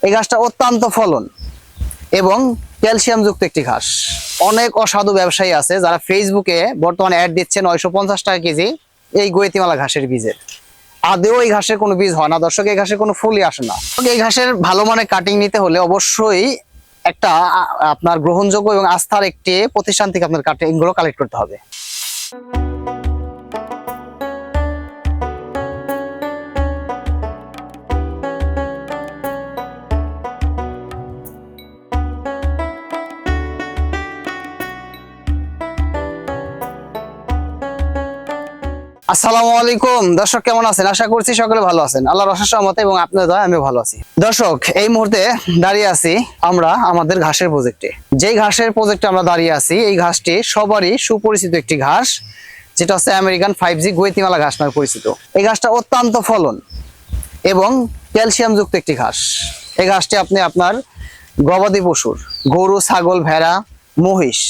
এই ঘাসটা অত্যন্ত ফলন এবং ক্যালসিয়াম যুক্ত একটি ঘাস। অনেক অসাধু ব্যবসায়ী আছে যারা ফেসবুকে বর্তমানে অ্যাড দিচ্ছে নয়শো পঞ্চাশ টাকা কেজি এই গৈতিমালা ঘাসের বীজের। আদেও এই ঘাসের কোনো বীজ হয় না, দর্শক, এই ঘাসের কোনো ফুলই আসে না। এই ঘাসের ভালো মানের কাটিং নিতে হলে অবশ্যই একটা আপনার গ্রহণযোগ্য এবং আস্থার একটি প্রতিষ্ঠান থেকে আপনার কাটিংগুলো কালেক্ট করতে হবে। আসসালামু আলাইকুম। দর্শক কেমন আছেন? আশা করছি সকলে ভালো আছেন। আল্লাহর অশেষ রহমতে এবং আপনার দয়া আমিও ভালো আছি। দর্শক, এই মুহূর্তে দাঁড়িয়ে আছি আমরা আমাদের ঘাসের প্রজেক্টে যেই ঘাসের প্রজেক্টে আমরা দাঁড়িয়ে আছি, এই ঘাসটি সবারই সুপরিচিত একটি ঘাস, যেটা হচ্ছে আমেরিকান ফাইভ জি গোয়েতিমালা ঘাস নামে পরিচিত। এই ঘাসটা অত্যন্ত ফলন এবং ক্যালসিয়াম যুক্ত একটি ঘাস। এই ঘাসটি আপনি আপনার গবাদি পশুর, গরু, ছাগল, ভেড়া, মহিষ,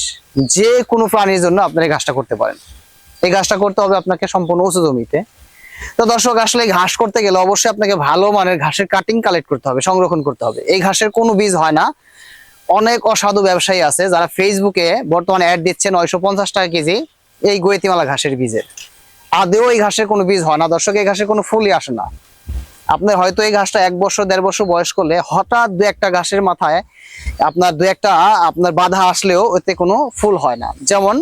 যে কোনো প্রাণীর জন্য আপনার এই ঘাসটা করতে পারেন। এই ঘাসটা করতে হবে আপনাকে সম্পূর্ণ উঁচু জমিতে। তো দর্শক, আসলে ঘাস করতে গেলে অবশ্যই আপনাকে ভালো মানের ঘাসের কাটিং কালেক্ট করতে হবে, সংরক্ষণ করতে হবে। এই ঘাসের কোনো বীজ হয় না। অনেক অসাধু ব্যবসায়ী আছে যারা ফেসবুকে বর্তমানে অ্যাড দিচ্ছে নয়শো পঞ্চাশ টাকা কেজি এই গোয়েতিমালা ঘাসের বীজের। আদেও এই ঘাসের কোনো বীজ হয় না। দর্শক, এই ঘাসের কোনো ফুলই আসে না। আপনার হয়তো এই ঘাসটা এক বছর, দেড় বছর বয়স করলে হঠাৎ দু একটা ঘাসের মাথায় আপনার দু একটা, আপনার বাধা আসলেও ওতে কোনো ফুল হয় না। যেমন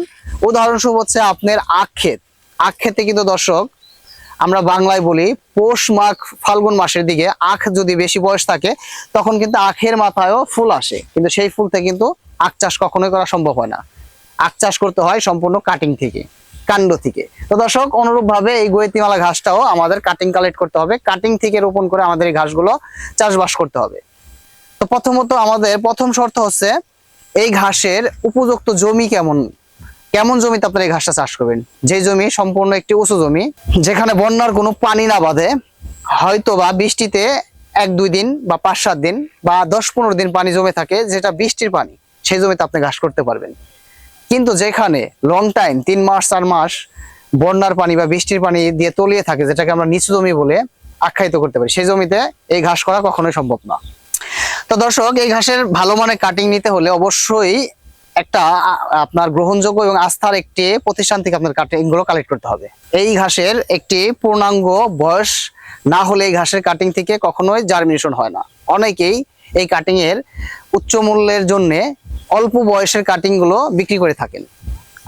উদাহরণস্বরূপ হচ্ছে আপনার আখ ক্ষেত। আখ ক্ষেতে কিন্তু দর্শক, আমরা বাংলায় বলি পৌষ মাঘ ফাল্গুন মাসের দিকে আখ যদি বেশি বয়স থাকে, তখন কিন্তু আখের মাথায়ও ফুল আসে। কিন্তু সেই ফুলতে কিন্তু আখ চাষ কখনোই করা সম্ভব হয় না। আখ চাষ করতে হয় সম্পূর্ণ কাটিং থেকে। কাণ্ড থেকে। তো দর্শক অনুরূপ ভাবে এই গোয়েতিমালা ঘাসটাও আমাদের কাটিং কালেক্ট করতে হবে। কাটিং থেকে রোপণ করে আমাদের এই ঘাসগুলো চাষবাস করতে হবে। তো প্রথমত আমাদের প্রথম শর্ত হচ্ছে, এই ঘাসের উপযুক্ত জমি কেমন? কেমন জমিতে আপনারা এই ঘাসটা চাষ করবেন? যে জমি সম্পূর্ণ একটি উঁচু জমি, যেখানে বন্যার কোনো পানি না বাঁধে হয়তো বা বৃষ্টিতে এক, দুই দিন বা পাঁচ, সাত দিন বা দশ, পনেরো দিন পানি জমে থাকে, যেটা বৃষ্টির পানি, সেই জমিতে আপনি ঘাস করতে পারবেন। কিন্তু যেখানে লং টাইম তিন মাস, চার মাস বন্যার পানি বা বৃষ্টির পানি দিয়ে তলিয়ে থাকে, যেটাকে আমরা নিচু জমি বলে আখ্যায়িত করতে পারি, সেই জমিতে এই ঘাস করা কখনোই সম্ভব না। তো দর্শক, এই ঘাসের ভালো মানের কাটিং নিতে হলে অবশ্যই একটা আপনার গ্রহণযোগ্য এবং আস্থার একটি প্রতিষ্ঠান থেকে আপনার কাটিংগুলো কালেক্ট করতে হবে। এই ঘাসের একটি পূর্ণাঙ্গ বয়স না হলে এই ঘাসের কাটিং থেকে কখনোই জার্মিনেশন হয় না। অনেকেই এই কাটিং এর উচ্চ মূল্যের জন্য অল্প বয়সের কাটিংগুলো বিক্রি করে থাকেন।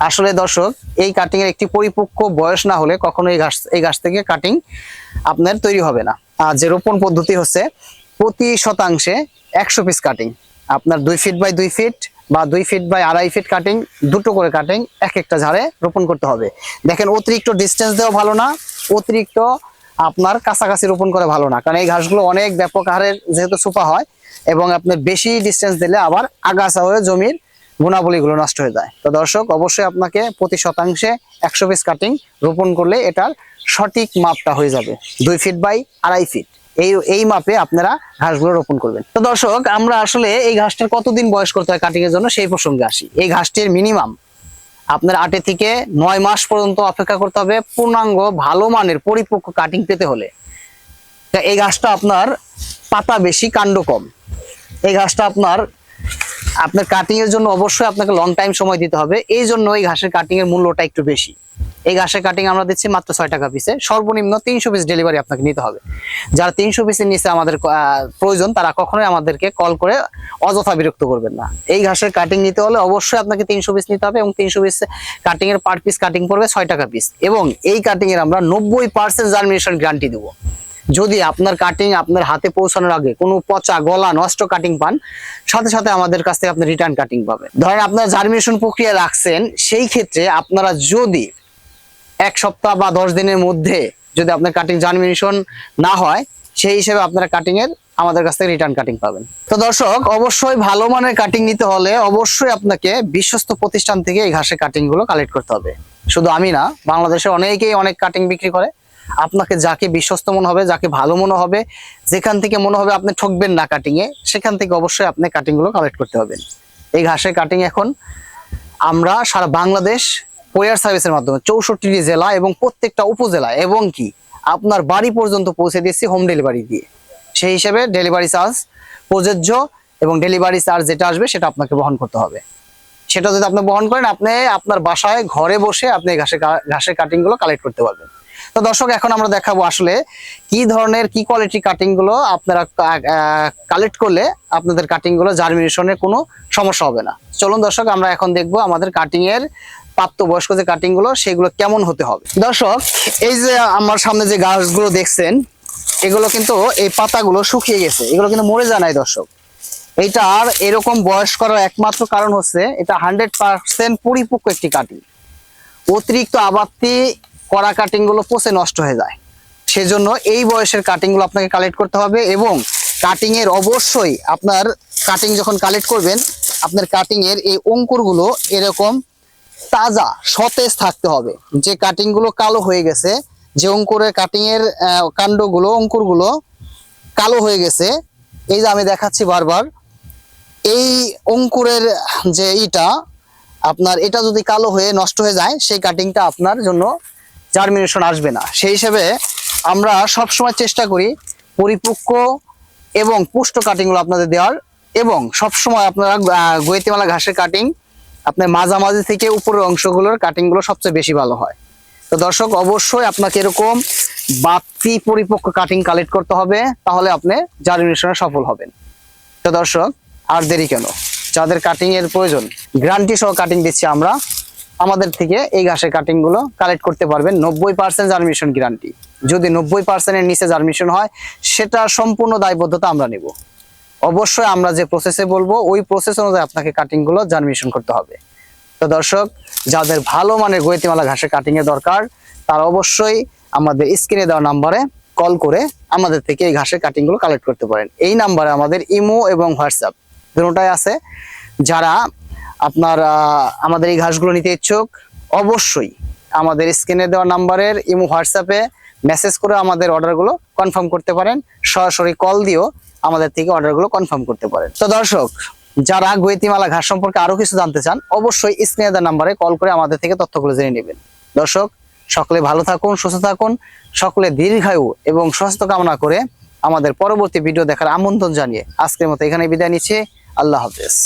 আসলে দর্শক, এই কাটিং এর একটি পরিপক্ক বয়স না হলে কখনো এই ঘাস এই ঘাস থেকে কাটিং আপনার তৈরি হবে না। আর যে রোপণ পদ্ধতি হচ্ছে, প্রতি শতাংশে একশো পিস কাটিং আপনার দুই ফিট বাই দুই ফিট বা দুই ফিট বাই আড়াই ফিট কাটিং দুটো করে কাটিং এক একটা ঝাড়ে রোপণ করতে হবে। দেখেন, অতিরিক্ত ডিস্টেন্স দেওয়া ভালো না, অতিরিক্ত আপনার কাছাকাছি রোপণ করা ভালো না। কারণ এই ঘাসগুলো অনেক ব্যাপক হারে যেহেতু সুপা হয় এবং আপনার বেশি ডিস্টেন্স দিলে আবার আগাছা হয়ে জমির গুণাবলীগুলো নষ্ট হয়ে যায়। তো দর্শক, অবশ্যই আপনাকে প্রতি শতাংশে একশো পিস কাটিং রোপণ করলে এটার সঠিক মাপটা হয়ে যাবে। দুই ফিট বাই আড়াই ফিট এই এই মাপে আপনারা ঘাসগুলো রোপণ করবেন। তো দর্শক, আমরা আসলে এই ঘাসটার কতদিন বয়স করতে হয় কাটিং এর জন্য? সেই প্রসঙ্গে আসি। এই ঘাসটির মিনিমাম আপনার আটে থেকে নয় মাস পর্যন্ত অপেক্ষা করতে হবে পূর্ণাঙ্গ, ভালো মানের, পরিপক্ক কাটিং পেতে হলে। এই গাছটা আপনার পাতা বেশি, কাণ্ড কম। এই গাছটা আপনার আপনার কাটিং এর জন্য অবশ্যই আপনাকে লং টাইম সময় দিতে হবে। এই জন্য এই ঘাসের কাটিং এর মূল্যটা একটু বেশি। এই ঘাসের কাটিং আমরা দিচ্ছি মাত্র ছয় টাকা পিসে সর্বনিম্ন তিনশো পিস ডেলিভারি আপনাকে নিতে হবে। যারা তিনশো পিসের নিচে আমাদের প্রয়োজন, তারা কখনোই আমাদেরকে কল করে অযথা বিরক্ত করবেন না। এই ঘাসের কাটিং নিতে হলে অবশ্যই আপনাকে তিনশো পিস নিতে হবে এবং তিনশো পিস কাটিং এর পার পিস কাটিং পড়বে ছয় টাকা পিস এবং এই কাটিং এর আমরা নব্বই পার্সেন্ট জার্মিনেশন গ্যারান্টি দেবো। যদি আপনার কাটিং আপনার হাতে পৌঁছানোর আগে কোনো পচা গলা নষ্ট কাটিং পান, সাথে সাথে আমাদের কাছ থেকে আপনি রিটার্ন কাটিং পাবেন। ধরেন আপনার জার্মিনেশন প্রক্রিয়া রাখছেন, সেই ক্ষেত্রে আপনারা যদি এক সপ্তাহ বা দশ দিনের মধ্যে যদি আপনার কাটিং জার্মিনেশন না হয়, সেই হিসেবে আপনারা কাটিং এর আমাদের কাছ থেকে রিটার্ন কাটিং পাবেন। তো দর্শক, অবশ্যই ভালো মানের কাটিং নিতে হলে অবশ্যই আপনাকে বিশ্বস্ত প্রতিষ্ঠান থেকে এই ঘাসের কাটিংগুলো কালেক্ট করতে হবে। শুধু আমি না বাংলাদেশে অনেকেই অনেক কাটিং বিক্রি করে। আপনাকে যাকে বিশ্বস্ত মনে হবে, যাকে ভালো মনে হবে, যেখান থেকে মনে হবে আপনি ঠকবেন না কাটিং এ, সেখান থেকে অবশ্যই আপনি কাটিংগুলো কালেক্ট করতে হবেন এই ঘাসের কাটিং এখন আমরা সারা বাংলাদেশ কোরিয়ার সার্ভিসের মাধ্যমে চৌষট্টি জেলা এবং প্রত্যেকটা উপজেলা এবং কি আপনার বাড়ি পর্যন্ত পৌঁছে দিচ্ছি হোম ডেলিভারি দিয়ে। সেই হিসেবে ডেলিভারি চার্জ প্রযোজ্য এবং ডেলিভারি চার্জ যেটা আসবে সেটা আপনাকে বহন করতে হবে। সেটা যদি আপনি বহন করেন, আপনি আপনার বাসায়, ঘরে বসে আপনি ঘাসের ঘাসের কাটিংগুলো কালেক্ট করতে পারবেন। তো দর্শক, এখন আমরা দেখাবো আসলে কি ধরনের, কি কোয়ালিটি কাটিংগুলো আপনারা কালেক্ট করলে আপনাদের কাটিংগুলো জার্মিনেশনের কোনো সমস্যা হবে না। চলুন দর্শক, আমরা এখন দেখব আমাদের কাটিং এর প্রাপ্তবয়স্ক যে কাটিংগুলো, সেগুলো কেমন হতে হবে। দর্শক, এই যে আমার সামনে যে গাছগুলো দেখছেন, এগুলো কিন্তু এই পাতাগুলো শুকিয়ে গেছে। এগুলো কিন্তু মরে যায় নাই দর্শক। এইটার এরকম বয়স করার একমাত্র কারণ হচ্ছে এটা হান্ড্রেড পার্সেন্ট পরিপক্ক একটি কাটিং অতিরিক্ত আবাত্তি করা কাটিংগুলো পচে নষ্ট হয়ে যায়। সেজন্য এই বয়সের কাটিংগুলো আপনাকে কালেক্ট করতে হবে এবং কাটিং এর অবশ্যই আপনার কাটিং যখন কালেক্ট করবেন আপনার কাটিং এর এই অঙ্কুরগুলো এরকম তাজা সতেজ থাকতে হবে। যে কাটিংগুলো কালো হয়ে গেছে যে অঙ্কুরের কাটিং এর আহ, কাণ্ডগুলো অঙ্কুরগুলো কালো হয়ে গেছে এই যে আমি দেখাচ্ছি বারবার এই অঙ্কুরের যে ইটা আপনার এটা যদি কালো হয়ে নষ্ট হয়ে যায় সেই কাটিংটা আপনার জন্য জার্মিনেশন আসবে না। সেই হিসেবে আমরা সব সময় চেষ্টা করি পরিপক্ক এবং পুষ্ট কাটিংগুলো আপনাদের দেওয়ার এবং সব সময় আপনারা গোয়েতিমালা ঘাসের কাটিং আপনার মাঝামাঝি থেকে উপরের অংশগুলোর কাটিংগুলো সবচেয়ে বেশি ভালো হয়। তো দর্শক, অবশ্যই আপনাকে এরকম বাড়তি পরিপক্ক কাটিং কালেক্ট করতে হবে, তাহলে আপনি জার্মিনেশনে সফল হবেন। তো দর্শক, আর দেরি কেন? যাদের কাটিং এর প্রয়োজন গ্যারান্টি সহ কাটিং দিচ্ছি আমরা। আমাদের থেকে এই ঘাসের কাটিংগুলো কালেক্ট করতে পারবেন নব্বই পার্সেন্ট জার্মিশন গ্যারান্টি যদি নব্বই পার্সেন্টের নিচে জার্মিশন হয়, সেটা সম্পূর্ণ দায়বদ্ধতা আমরা নেব। অবশ্যই আমরা যে প্রসেসে বলব, ওই প্রসেস অনুযায়ী আপনাকে কাটিংগুলো জার্মিনেশন করতে হবে। তো দর্শক, যাদের ভালো মানের গোয়েতিমালা ঘাসের কাটিং এর দরকার, তারা অবশ্যই আমাদের স্ক্রিনে দেওয়া নাম্বারে কল করে আমাদের থেকে এই ঘাসের কাটিংগুলো কালেক্ট করতে পারেন। এই নাম্বারে আমাদের ইমো এবং হোয়াটসঅ্যাপ দুটোটাই আছে। যারা আপনার আমাদের এই ঘাসগুলো নিতে ইচ্ছুক, অবশ্যই আমাদের স্ক্রিনে দেওয়া নাম্বারের ইমো, হোয়াটসঅ্যাপে মেসেজ করে আমাদের অর্ডারগুলো কনফার্ম করতে পারেন। সরাসরি কল দিয়েও আমাদের থেকে অর্ডারগুলো কনফার্ম করতে পারেন। তো দর্শক, যারা গোয়েতিমালা ঘাস সম্পর্কে আরও কিছু জানতে চান, অবশ্যই স্ক্রিনে দেওয়া নাম্বারে কল করে আমাদের থেকে তথ্যগুলো জেনে নেবেন। দর্শক, সকলে ভালো থাকুন, সুস্থ থাকুন, সকলে দীর্ঘায়ু এবং স্বাস্থ্য কামনা করে আমাদের পরবর্তী ভিডিও দেখার আমন্ত্রণ জানিয়ে আজকের মতো এখানে বিদায় নিচ্ছি। আল্লাহ হাফেজ।